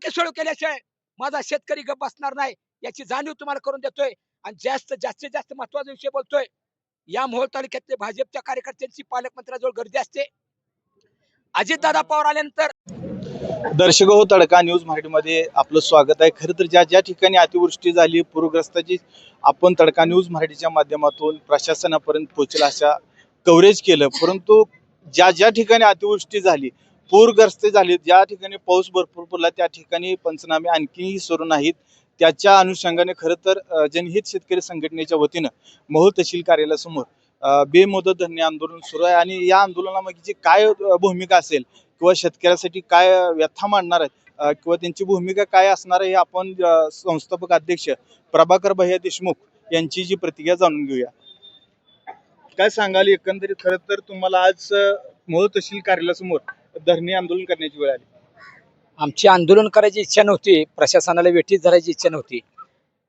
डोके सोडू केल्याशिवाय माझा शेतकरी गप बसणार नाही याची जाणीव तुम्हाला करून देतोय. आणि जास्त जास्तीत जास्त महत्त्वाचा विषय बोलतोय. या मोहोळ तालुक्यातले भाजपच्या कार्यकर्त्यांची पालकमंत्र्याजवळ गर्दी असते. अजितदादा पवार आल्यानंतर दर्शक हो तडका न्यूज मराठीमध्ये आपलं स्वागत आहे. खरं तर ज्या ज्या ठिकाणी अतिवृष्टी झाली पूरग्रस्ताची आपण तडका न्यूज मराठीच्या माध्यमातून प्रशासनापर्यंत पोहोचला अशा कव्हरेज केलं. परंतु ज्या ज्या ठिकाणी अतिवृष्टी झाली पूरग्रस्त झालेत. ज्या ठिकाणी पाऊस भरपूर पडला त्या ठिकाणी पंचनामे आणखीही सुरू नाहीत. त्याच्या अनुषंगाने खरं तर जनहित शेतकरी संघटनेच्या वतीनं महुल तहसील कार्यालयासमोर बेमुदत धरणे आंदोलन सुरू आहे. आणि या आंदोलनामागची काय भूमिका असेल किंवा शेतकऱ्यासाठी काय व्यथा मांडणार आहेत किंवा त्यांची भूमिका काय असणार आहे हे आपण संस्थापक अध्यक्ष प्रभाकर भैया देशमुख यांची जी प्रतिक्रिया जाणून घेऊया. काय सांगाल? एकंदरीत खरं तर तुम्हाला आज अ, तहसील कार्यालयासमोर धरणे आंदोलन करण्याची वेळ आली. आमची आंदोलन करायची इच्छा नव्हती प्रशासनाला वेठीत धरायची इच्छा नव्हती.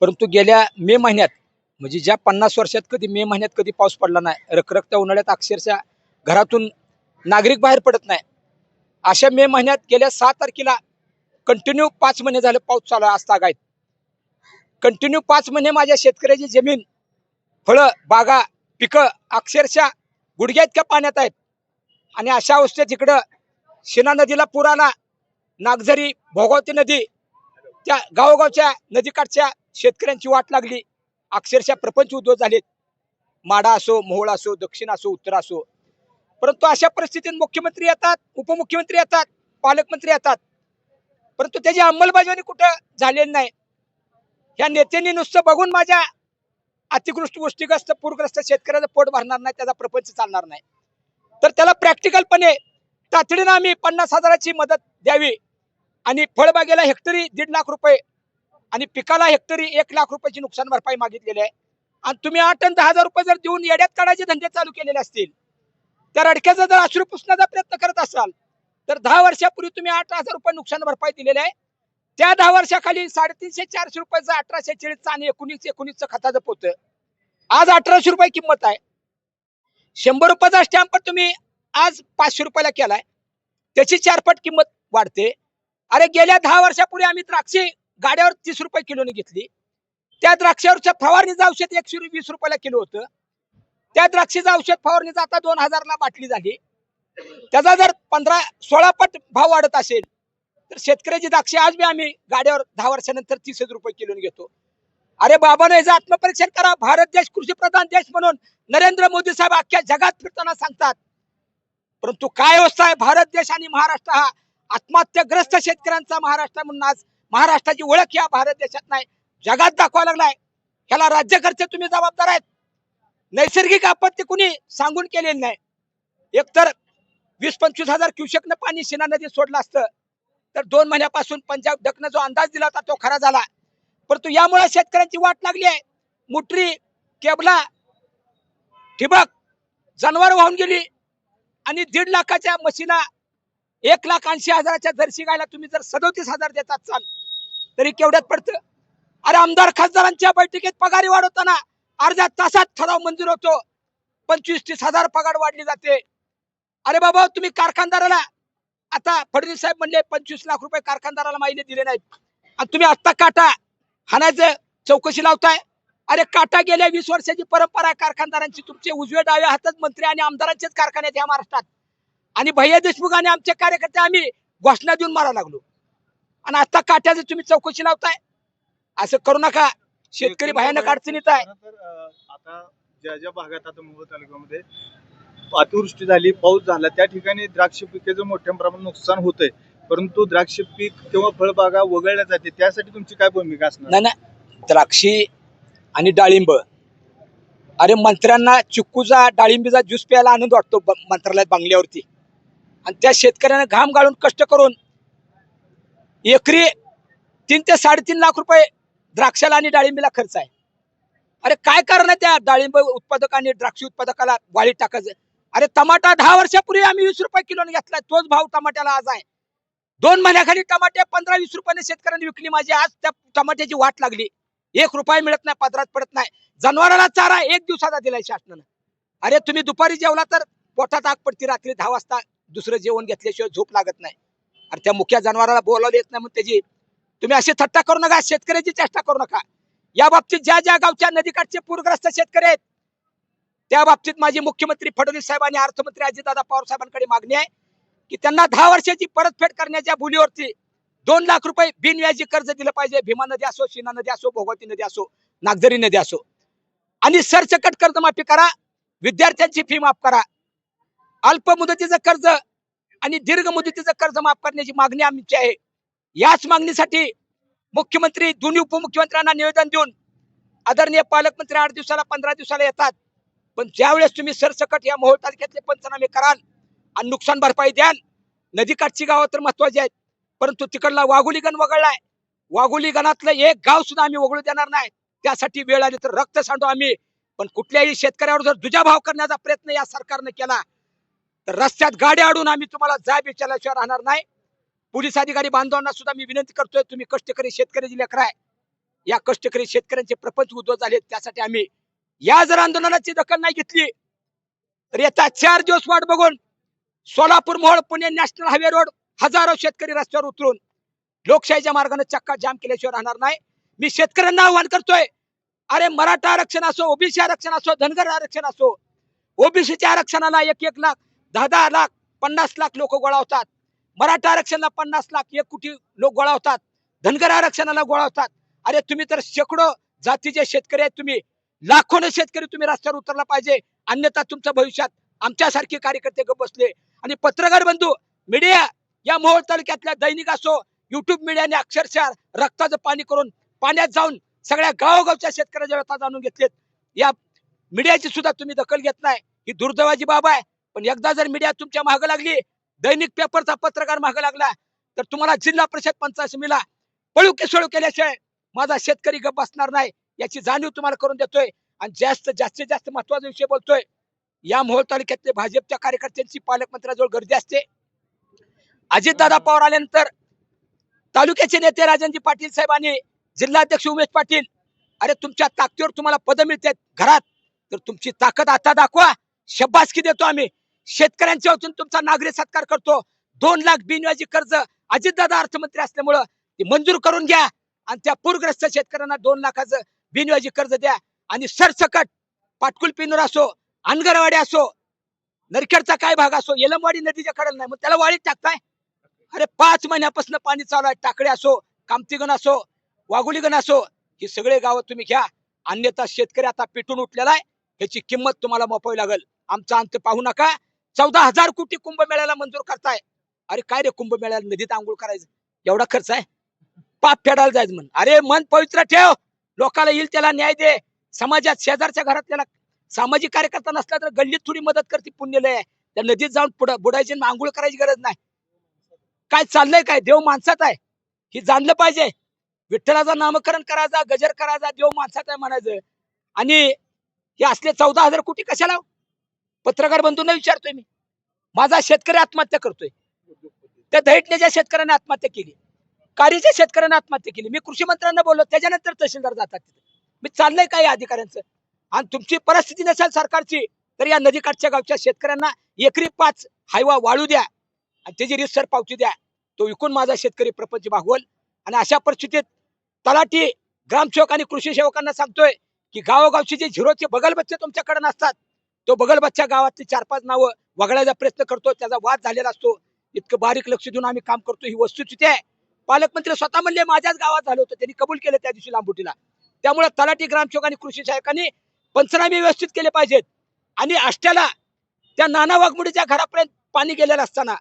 परंतु गेल्या मे महिन्यात म्हणजे ज्या पन्नास वर्षात कधी मे महिन्यात कधी पाऊस पडला नाही रखरखत्या उन्हाळ्यात अक्षरशः घरातून नागरिक बाहेर पडत नाही. अशा मे महिन्यात गेल्या सहा तारखेला कंटिन्यू पाच महिने झाले पाऊस चालू आहे आज तागायत. कंटिन्यू पाच महिने माझ्या शेतकऱ्याची जमीन फळं बागा पिकं अक्षरशः गुडघ्या इतक्या पाण्यात आहेत. आणि अशा अवस्थेत इकडं शिना नदीला पूर आला नागझरी भोगावती नदी त्या गावोगावच्या नदीकाठच्या शेतकऱ्यांची वाट लागली. अक्षरशः प्रपंच उद्योग झालेत. माडा असो मोहोळ असो दक्षिण असो उत्तर असो. परंतु अशा परिस्थितीत मुख्यमंत्री येतात उपमुख्यमंत्री येतात पालकमंत्री येतात. परंतु त्याची अंमलबजावणी कुठं झालेली नाही. या नेत्यांनी नुसतं बघून माझ्या अतिकृष्ट गोष्टीग्रस्त पूरग्रस्त शेतकऱ्याचं पोट भरणार नाही त्याचा प्रपंच चालणार नाही. तर त्याला प्रॅक्टिकलपणे तातडीनं आम्ही पन्नास हजाराची मदत द्यावी. आणि फळबागेला हेक्टरी दीड लाख रुपये आणि पिकाला हेक्टरी एक लाख रुपयाची नुकसान भरपाई मागितलेली आहे. आणि तुम्ही आठ आणि दहा हजार रुपये जर देऊन येड्यात काढायचे धंदे चालू केलेले असतील. तर अडक्याचा जर अश्रू पुसण्याचा प्रयत्न करत असाल तर दहा वर्षापूर्वी तुम्ही आठ हजार रुपये नुकसान भरपाई दिलेले आहे. त्या दहा वर्षाखाली साडेतीनशे चारशे रुपयाचं अठराशे चाळीसचं आणि एकोणीस एकोणीसचं खताचं पोतं आज अठराशे रुपये किंमत आहे. शंभर रुपयाचा स्टॅम्प तुम्ही आज पाचशे रुपयाला केलाय. त्याची चारपट किंमत वाढते. अरे गेल्या दहा वर्षापूर्वी आम्ही द्राक्षे गाड्यावर तीस रुपये किलोने घेतली. त्या द्राक्षावरच्या फवारणीचं औषध एकशे वीस रुपयाला किलो होतं. त्या द्राक्षेचं औषध फवारणीचं आता दोन हजारला बाटली झाली. त्याचा जर पंधरा सोळा पट भाव वाढत असेल तर शेतकऱ्याची द्राक्षे आज बी आम्ही गाड्यावर दहा वर्षानंतर तीस रुपये किलोने घेतो. अरे बाबानं याचं आत्मपरीक्षण करा. भारत देश कृषी प्रधान देश म्हणून नरेंद्र मोदी साहेब अख्ख्या जगात फिरताना सांगतात. परंतु काय अवस्था आहे? भारत देश आणि महाराष्ट्र हा आत्महत्याग्रस्त शेतकऱ्यांचा महाराष्ट्र म्हणून आज महाराष्ट्राची ओळख या भारत देशात नाही. जगात दाखवा लागलाय. ह्याला राज्यकर्ते तुम्ही जबाबदार आहेत. नैसर्गिक आपत्ती कुणी सांगून केलेली नाही. एकतर वीस पंचवीस हजार क्युसेकनं पाणी शिना नदीत सोडलं असतं. तर दोन महिन्यापासून पंजाब डकनं जो अंदाज दिला होता तो खरा झाला. परंतु यामुळे शेतकऱ्यांची वाट लागली आहे. मुटरी केबला ठिबक जनावर वाहून गेली. आणि दीड लाखाच्या म्हशीला एक लाख ऐंशी हजाराच्या जर्सी गायला तुम्ही जर सदोतीस हजार देतात चाल तरी केवढ्यात पडतं? अरे आमदार खासदारांच्या बैठकीत पगारी वाढवताना अर्ध्या तासात ठराव मंजूर होतो. पंचवीस तीस हजार पगार वाढली जाते. अरे बाबा तुम्ही कारखानदाराला आता फडणवीस साहेब म्हणले पंचवीस लाख रुपये कारखानदाराला माहिती दिले नाहीत. आणि तुम्ही आत्ता काटा हाणायचं चौकशी लावताय. अरे काटा गेल्या वीस वर्षाची परंपरा कारखानदारांची. तुमचे उजवे डावे हातात मंत्री आणि आमदारांचेच कारखाने आहेत या महाराष्ट्रात. आणि भैया देशमुख आणि आमचे कार्यकर्ते आम्ही घोषणा देऊन मारा लागलो. आणि आता काट्याचं तुम्ही चौकशी लावताय. असं करू नका. शेतकरी भयानक अडचणीत आहे. आता ज्या ज्या भागात आता मोहोळ तालुक्यामध्ये अतिवृष्टी झाली पाऊस झाला त्या ठिकाणी द्राक्ष पिकाचं मोठ्या प्रमाणात नुकसान होतंय परंतु द्राक्ष पीक किंवा फळबागा वगळल्या जाते त्यासाठी तुमची काय भूमिका असणार? नाही नाही. द्राक्षी आणि डाळिंब. अरे मंत्र्यांना चिक्कूचा डाळिंबीचा ज्यूस प्यायला आनंद वाटतो मंत्रालयात बांगल्यावरती. आणि त्या शेतकऱ्यांना घाम गाळून कष्ट करून एकरी तीन ते साडेतीन लाख रुपये द्राक्षाला आणि डाळिंबीला खर्च आहे. अरे काय कारण आहे त्या डाळिंब उत्पादक आणि उत्पादकाला वाळीत टाकायचं? अरे टमाटा दहा वर्षापूर्वी आम्ही वीस रुपये किलोने घेतलाय तोच भाव टमाट्याला आज आहे. दोन महिन्याखाली टमाटे पंधरा वीस रुपयाने शेतकऱ्यांनी विकली माझी आज त्या टमाट्याची वाट लागली. एक रुपया मिळत नाही पदरात पडत नाही. जनावराला चारा एक दिवसाचा दिलाय शासनानं. अरे तुम्ही दुपारी जेवला तर पोटात आग पडती रात्री दहा वाजता दुसरं जेवण घेतल्याशिवाय झोप लागत नाही. अरे त्या मुख्या जनावराला बोलावलं येत नाही मग त्याची तुम्ही अशी थट्टा करू नका शेतकऱ्याची चेष्टा करू नका. या बाबतीत ज्या ज्या गावच्या नदीकाठचे पूरग्रस्त शेतकरी आहेत त्या बाबतीत माझी मुख्यमंत्री फडणवीस साहेब आणि अर्थमंत्री अजितदादा पवार साहेबांकडे मागणी आहे की त्यांना दहा वर्षाची परतफेड करण्याच्या भूलीवरती दोन लाख रुपये बिनव्याजी कर्ज दिलं पाहिजे. भीमा नदी असो शिना नदी असो भोगवती नदी असो नागझरी नदी असो. आणि सरसकट कर्जमाफी करा. विद्यार्थ्यांची फी माफ करा. अल्प मुदतीचं कर्ज आणि दीर्घ मुदतीचं कर्ज माफ करण्याची मागणी आमची आहे. याच मागणीसाठी मुख्यमंत्री दोन्ही उपमुख्यमंत्र्यांना निवेदन देऊन आदरणीय पालकमंत्री आठ दिवसाला पंधरा दिवसाला येतात. पण ज्यावेळेस तुम्ही सरसकट या मोहोळ तालुक्यातले पंचनामे कराल आणि नुकसान भरपाई द्याल नदीकाठची गावं तर महत्वाची आहेत. परंतु तिकडला वाघोली गण वगळलाय. वाघोली गणातलं एक गाव सुद्धा आम्ही वगळू देणार नाही. त्यासाठी वेळ आली तर रक्त सांडू आम्ही. पण कुठल्याही शेतकऱ्यावर जर दुजाभाव करण्याचा प्रयत्न या सरकारने केला तर रस्त्यात गाडी अडून आम्ही तुम्हाला जाब विचारल्याशिवाय राहणार नाही. पोलीस अधिकारी बांधवांना सुद्धा मी विनंती करतोय तुम्ही कष्टकरी शेतकरी लेकर आहे या कष्टकरी शेतकऱ्यांचे प्रपंच उद्धव झाले त्यासाठी आम्ही या जर आंदोलनाची दखल नाही घेतली तर येत्या चार दिवस वाट बघून Solapur Mohol Pune national highway road हजारो शेतकरी रस्त्यावर उतरून लोकशाहीच्या मार्गाने चक्का जाम केल्याशिवाय राहणार नाही. मी शेतकऱ्यांना आव्हान करतोय. अरे मराठा आरक्षण असो ओबीसी आरक्षण असो धनगर आरक्षण असो ओबीसीच्या आरक्षणाला एक एक लाख दहा दहा लाख पन्नास लाख लोक गोळा होतात. मराठा आरक्षणाला पन्नास लाख एक कोटी लोक गोळा होतात. धनगर आरक्षणाला गोळा होतात. अरे तुम्ही तर शेकडो जातीचे शेतकरी आहेत तुम्ही. लाखोने शेतकरी तुम्ही रस्त्यावर उतरला पाहिजे. अन्यथा तुमच्या भविष्यात आमच्यासारखे कार्यकर्ते बसले. आणि पत्रकार बंधू मीडिया या मोहोळ तालुक्यातल्या दैनिक असो युट्यूब मीडियाने अक्षरशः रक्ताचं पाणी करून पाण्यात जाऊन सगळ्या गावोगावच्या शेतकऱ्याच्या व्यथा जाणून घेतलेत. या मीडियाची सुद्धा तुम्ही दखल घेत नाही. ही दुर्दैवाची बाब आहे. पण एकदा जर मीडिया तुमच्या मागं लागली दैनिक पेपरचा पत्रकार मागं लागला तर तुम्हाला जिल्हा परिषद पंचायत समितीला पळू केसळू केल्याशिवाय माझा शेतकरी गप बसणार नाही याची जाणीव तुम्हाला करून देतोय. आणि जास्त जास्तीत जास्त महत्त्वाचा विषय बोलतोय. या मोहोळ तालुक्यातले भाजपच्या कार्यकर्त्यांची पालकमंत्र्याजवळ गर्दी असते. अजितदादा पवार आल्यानंतर तालुक्याचे नेते राजनजी पाटील साहेब आणि जिल्हाध्यक्ष उमेश पाटील अरे तुमच्या ताकदीवर तुम्हाला पद मिळतात घरात तर तुमची ताकद आता दाखवा. शब्बासकी देतो आम्ही. शेतकऱ्यांच्या वतीनं तुमचा नागरिक सत्कार करतो. दोन लाख बिनव्याजी कर्ज अजितदादा अर्थमंत्री असल्यामुळं ते मंजूर करून घ्या आणि त्या पूरग्रस्त शेतकऱ्यांना दोन लाखाचं बिनव्याजी कर्ज द्या आणि सरसकट पाटकुल पिनूर असो अनगरवाडी असो नरखेडचा काय भाग असो येलमवाडी नदीच्या कडेला नाही मग त्याला वाळीत टाकताय. अरे पाच महिन्यापासून पाणी चालू आहे. टाकडे असो कामतीगण असो वाघुलीगण असो ही सगळे गावं तुम्ही घ्या. अन्यथा शेतकरी आता पेटून उठलेला आहे. ह्याची किंमत तुम्हाला मोपावी लागेल. आमचा अंत पाहू नका. चौदा हजार कोटी कुंभमेळ्याला मंजूर करताय. अरे काय रे कुंभमेळ्याला नदीत आंघोळ करायचं? एवढा खर्च आहे? पाप फेडायला जायचं म्हण. अरे मन पवित्र ठेव. लोकाला येईल त्याला न्याय दे. समाजात शेजारच्या घरात त्याला सामाजिक कार्यकर्ता नसला तर गल्लीत थोडी मदत करते पुण्यलय त्या नदीत जाऊन पुढं बुडायची आंघोळ करायची गरज नाही. काय चाललंय काय? देव माणसात आहे. हे जाणलं पाहिजे. विठ्ठलाचं नामकरण करायचा गजर करायचा देव माणसात आहे म्हणायचं. आणि हे असले चौदा हजार कोटी कशाला हो? पत्रकार बंधूंना विचारतोय मी. माझा शेतकरी आत्महत्या करतोय. त्या दैटण्याच्या शेतकऱ्याने आत्महत्या केली कारीच्या शेतकऱ्याने आत्महत्या केली मी कृषी मंत्र्यांना बोललो त्याच्यानंतर तहसीलदार जातात तिथे. मी चाललंय काय या अधिकाऱ्यांचं? आणि तुमची परिस्थिती नसेल सरकारची तर या नदीकाठच्या गावच्या शेतकऱ्यांना एकरी पाच हायवा वाळू द्या. आणि त्याची रितसर पावती द्या तो विकून माझा शेतकरी प्रपंच भागवल आणि अशा परिस्थितीत तलाठी ग्रामसेवक आणि कृषी सेवकांना सांगतोय की गावोगावचे जे झिरोचे बगल बच्चे तुमच्याकडे नसतात तो बगल बच्चा गावातली चार पाच नावं वगळायचा प्रयत्न करतो त्याचा वाद झालेला असतो. इतकं बारीक लक्ष देऊन आम्ही काम करतो ही वस्तुस्थिती आहे. पालकमंत्री स्वतः म्हणले माझ्याच गावात झालं होतं. त्यांनी कबूल केलं त्या दिवशी लांबुटीला. त्यामुळे तलाठी ग्रामसेवक आणि कृषी सहायकांनी पंचनामे व्यवस्थित केले पाहिजेत. आणि अष्ट्याला त्या नाना वाघमुडीच्या घरापर्यंत पाणी गेलेलं असताना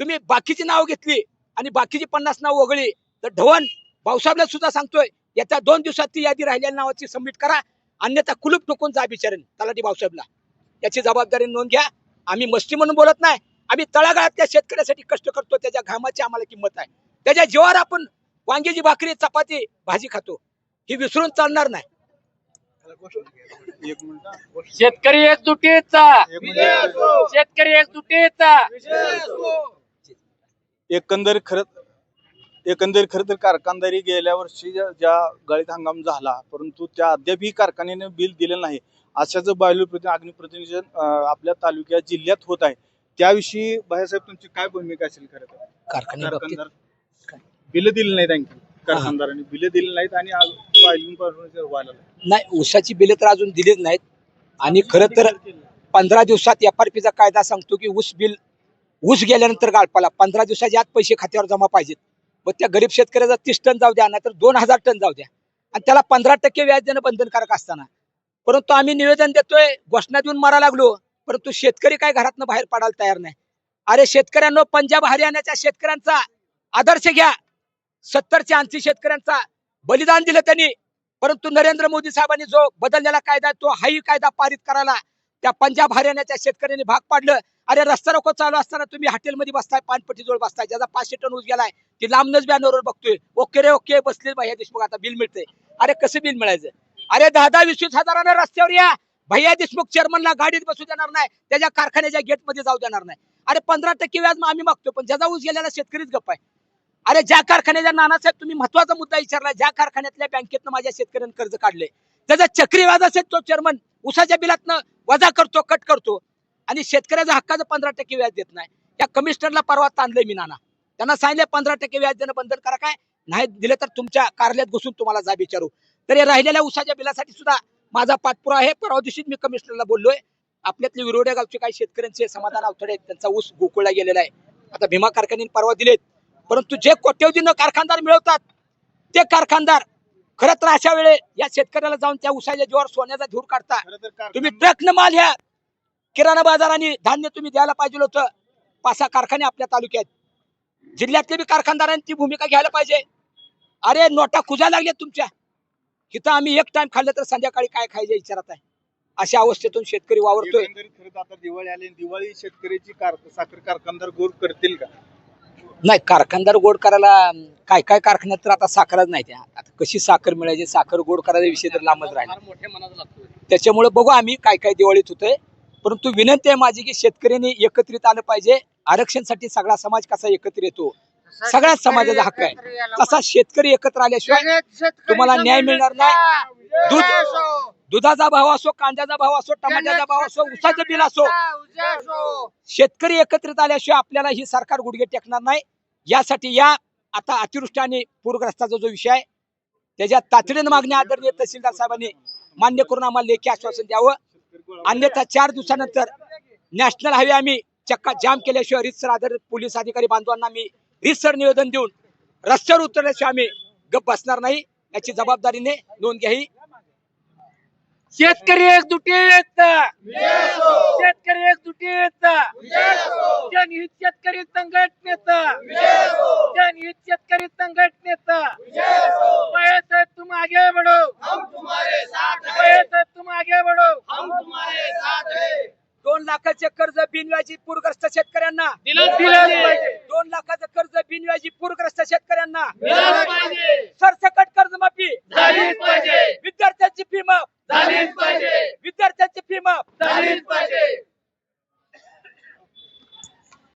तुम्ही बाकीची नाव घेतली आणि बाकीची पन्नास नाव वगळी तर धवन भाऊसाहेबला सुद्धा सांगतोय येत्या दोन दिवसात ती यादी राहिलेल्या नावाची सबमिट करा अन्यथा कुलूप ठोकून जा बिचारेन तलाठी भाऊसाहेबला. याची जबाबदारी नोंद घ्या. आम्ही मस्ती म्हणून बोलत नाही. आम्ही तळागाळातल्या शेतकऱ्यासाठी कष्ट करतो त्याच्या घामाची आम्हाला किंमत आहे त्याच्या जीवावर आपण वांग्याची भाकरी चपाती भाजी खातो. ही विसरून चालणार नाही. एक मिनिट शेतकरी एकजुटीचा. शेतकरी एकजुटीचा एकंदर खर एकंदर खर तर कारखानदारी गेल्या वर्षी ज्या ज्या गळीत हंगाम झाला परंतु त्या अद्यापही कारखान्याने बिल दिलं नाही. अशाच बायोप्रति अग्निप्रतिनिधन अं, आपल्या तालुक्यात जिल्ह्यात होत आहे. त्याविषयी भाईसाहेब तुमची काय भूमिका असेल खरं तर? कारखानदार बिल दिले नाहीत आणखी. कारखानदारांनी बिले दिली नाहीत आणि व्हायला. नाही ऊसाची बिले तर अजून दिलीच नाहीत. आणि खरं तर पंधरा दिवसात एफ आर पीचा कायदा सांगतो की ऊस बिल ऊस गेल्यानंतर गाळपाला पंधरा दिवसाच्या आत पैसे खात्यावर जमा पाहिजेत. मग त्या गरीब शेतकऱ्याचा तीस टन जाऊ द्या नाहीतर दोन हजार टन जाऊ द्या. आणि त्याला पंधरा टक्के व्याज देणं बंधनकारक असताना. परंतु आम्ही निवेदन देतोय घोषणा देऊन मारा लागलो. परंतु शेतकरी काय घरातनं बाहेर पडायला तयार नाही. अरे शेतकऱ्यांनो पंजाब हरियाणाच्या शेतकऱ्यांचा आदर्श घ्या. सत्तरच्या ऐंशी शेतकऱ्यांचा बलिदान दिलं त्यांनी. परंतु नरेंद्र मोदी साहेबांनी जो बदललेला कायदा तो हाही कायदा पारित करायला त्या पंजाब हरियाणाच्या शेतकऱ्यांनी भाग पाडलं. अरे रस्ता रोको चालू असताना तुम्ही हॉटेलमध्ये बसताय पानपट्टी जवळ बसताय ज्याचा पाचशे टन ऊस गेलाय ती लांबनच बॅनरवर बघतोय. ओके रे ओके बसले भैया देशमुख आता बिल मिळतंय. अरे कसं बिल मिळायचं? अरे दहा दहा वीस वीस हजारानं रस्त्यावर या. भैया देशमुख चेअरमनला गाडीत बसू देणार नाही त्याच्या कारखान्याच्या गेटमध्ये जाऊ देणार नाही. अरे पंधरा टक्के व्याज आम्ही मागतो पण ज्याचा ऊस गेलेला शेतकरीच गप्प आहे. अरे ज्या कारखान्याच्या नानासाहेब तुम्ही महत्त्वाचा मुद्दा विचारला ज्या कारखान्यातल्या बँकेतनं माझ्या शेतकऱ्यांनी कर्ज काढले त्याचा चक्रीवाद असेल तो चेअरमन उसाच्या बिलातनं वजा करतो कट करतो. आणि शेतकऱ्याचा हक्काचं पंधरा टक्के व्याज देत नाही. त्या कमिशनरला परवा ताणलंय मी नाना. त्यांना सांगितलं पंधरा टक्के व्याज देणं बंधन करा काय? नाही दिलं तर तुमच्या कार्यालयात घुसून तुम्हाला जाब विचारू. तर हे राहिलेल्या उसाच्या बिलासाठी सुद्धा माझा पाठपुरा आहे. परवा दिवशीच मी कमिशनरला बोललोय. आपल्यातले विरोड्या गावचे काही शेतकऱ्यांचे समाधान अवथडे आहेत. त्यांचा ऊस गोकुळला गेलेला आहे. आता भीमा कारखान्याने परवा दिलेत. परंतु जे कोट्यवधीनं कारखानदार मिळवतात ते कारखानदार खरं तर अशा वेळे या शेतकऱ्याला जाऊन त्या उसाच्या जीवावर सोन्याचा धूर काढता. तुम्ही ट्रकनं माल ह्या किराणा बाजाराने धान्य तुम्ही द्यायला पाहिजे होतं. पाच सहा कारखाने आपल्या तालुक्यात. जिल्ह्यातले बी कारखानदारांनी ती भूमिका घ्यायला पाहिजे. अरे नोटा खुजायला लागल्या तुमच्या? इथं आम्ही एक टाइम खाल्लं तर संध्याकाळी काय खायच्या विचारात आहे? अशा अवस्थेतून शेतकरी वावरतोय. आता दिवाळी आली आणि दिवाळी शेतकऱ्याची कार- साखर कारखानदार गोर करतील का? नाही कारखानदार गोड करायला काय काय कारखान्यात तर आता साखरच नाही त्या. आता कशी साखर मिळायची साखर गोड करायचा विषय तर लांबच राहिला. त्याच्यामुळे बघू आम्ही काय काय दिवाळीत होतंय. परंतु विनंती आहे माझी की शेतकऱ्यांनी एकत्रित आलं पाहिजे. आरक्षणसाठी सगळा समाज कसा एकत्रित येतो? सगळ्याच समाजाचा हक्क आहे. तसा शेतकरी एकत्र आल्याशिवाय तुम्हाला न्याय मिळणार नाही. दूध दुधाचा भाव असो कांद्याचा भाव असो टमाट्याचा भाव असो उसाचं बिल असो शेतकरी एकत्रित आल्याशिवाय आपल्याला ही सरकार गुडघे टेकणार नाही. यासाठी या आता अतिवृष्टी आणि पूरग्रस्ताचा जो विषय आहे त्याच्या तातडीनं मागणी आदरणीय तहसीलदार साहेबांनी मान्य करून आम्हाला लेखी आश्वासन द्यावं. अन्यथा चार दिवसानंतर नॅशनल हायवे आम्ही चक्का जाम केल्याशिवाय रितसर आधारित पोलीस अधिकारी बांधवांना मी रितसर निवेदन देऊन रस्त्यावर उतरल्याशिवाय आम्ही गप बसणार नाही. याची जबाबदारीने नोंद घ्यावी. शेतकरी एकजुटीत शेतकरी एकजुटीत जनहित शेतकरी संघटनेचा. जनहित शेतकरी संघटनेचा वयस है तुम आगे बढ़ो वयस है तुम आगे बढ़ो दोन लाखाचे कर्ज बिनव्याजी पूरग्रस्त शेतकऱ्यांना दिलंच पाहिजे. दोन लाखाचं कर्ज बिनव्याजी पूरग्रस्त शेतकऱ्यांना.